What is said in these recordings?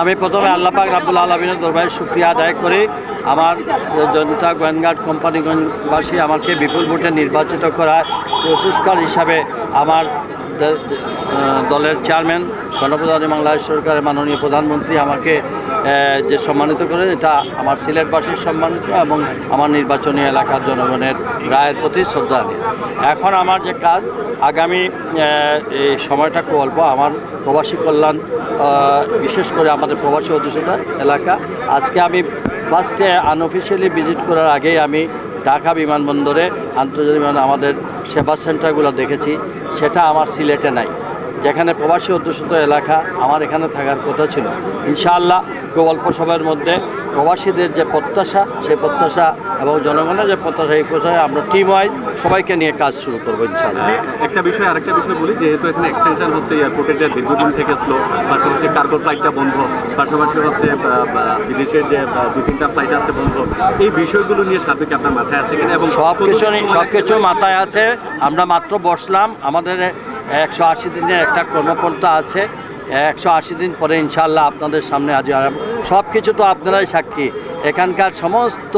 আমি প্রথমে আল্লাপাক রাবুল আলমিনের দরবারে সুক্রিয়া আদায় করি। আমার জনতা গোয়েনগার্ড কোম্পানিগঞ্জবাসী আমাকে বিপুল ভোটে নির্বাচিত করায় পুরস্কার হিসাবে আমার দলের চেয়ারম্যান গণপ্রধানী বাংলাদেশ সরকারের মাননীয় প্রধানমন্ত্রী আমাকে যে সম্মানিত করে এটা আমার সিলেটবাসীর সম্মানিত এবং আমার নির্বাচনী এলাকার জনগণের রায়ের প্রতি শ্রদ্ধা নিয়ে। এখন আমার যে কাজ, আগামী এই সময়টা খুব অল্প। আমার প্রবাসী কল্যাণ বিশেষ করে আমাদের প্রবাসী অধ্যুষিত এলাকা। আজকে আমি ফার্স্টে আনঅফিসিয়ালি ভিজিট করার আগেই আমি ঢাকা বিমানবন্দরে আন্তর্জাতিক বিমান, আমাদের সেবা সেন্টারগুলো দেখেছি। সেটা আমার সিলেটে নাই। যেখানে প্রবাসী অধ্যুষিত এলাকা আমার এখানে থাকার কথা ছিল। ইনশাআল্লাহ খুব অল্প সময়ের মধ্যে প্রবাসীদের যে প্রত্যাশা সেই প্রত্যাশা এবং জনগণের যে প্রত্যাশা এই প্রত্যাশায় আমরা টিম ওয়াইজ সবাইকে নিয়ে কাজ শুরু করব ইনশাআল্লাহ। একটা বিষয় আরেকটা বিষয় বলি যেহেতু এখানে এক্সটেনশন হচ্ছে এয়ারপোর্টের দীর্ঘদিন থেকে স্লো পাশাপাশি কার্গো ফ্লাইটটা বন্ধ পাশাপাশি হচ্ছে বিদেশের যে দু তিনটা ফ্লাইট আছে বন্ধ এই বিষয়গুলো নিয়ে সাথে কি আপনার মাথায় আছে কিনা এবং সব কিছু সব কিছু মাথায় আছে আমরা মাত্র বসলাম আমাদের একশো আশি দিনের একটা কর্মপন্থা আছে একশো আশি দিন পরে ইনশাল্লাহ আপনাদের সামনে আজ সব কিছু তো আপনারাই সাক্ষী। এখানকার সমস্ত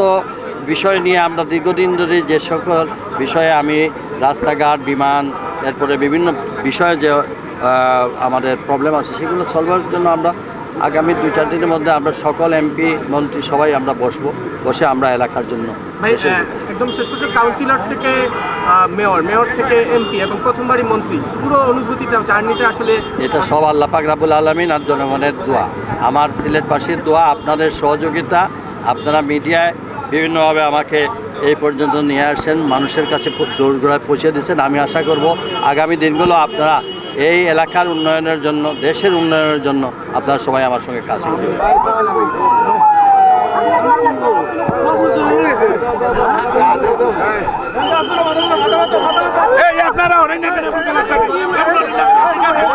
বিষয় নিয়ে আমরা দীর্ঘদিন ধরে যে সকল বিষয়ে আমি রাস্তাঘাট, বিমান, এরপরে বিভিন্ন বিষয়ে যে আমাদের প্রবলেম আছে, সেগুলো সলভের জন্য আমরা আগামী দু চার দিনের মধ্যে আমরা সকল এমপি মন্ত্রী সবাই আমরা বসবো বসে আমরা এলাকার জন্য একদম শেষ পর্যন্ত কাউন্সিলর থেকে মেয়র মেয়র থেকে এমপি এবং প্রথমবারই মন্ত্রী। পুরো অনুভূতিটা জার্নিটা আসলে এটা সব আল্লাহ পাক রাবুল আলমিন আর জনগণের দোয়া। আমার সিলেটবাসীর দোয়া আপনাদের সহযোগিতা আপনারা মিডিয়ায় বিভিন্নভাবে আমাকে এই পর্যন্ত নিয়ে আসেন মানুষের কাছে দৌড়গোড়ায় পৌঁছে দিচ্ছেন আমি আশা করব আগামী দিনগুলো আপনারা এই এলাকার উন্নয়নের জন্য দেশের উন্নয়নের জন্য আপনারা সবাই আমার সঙ্গে কাজ করবেন আপনারা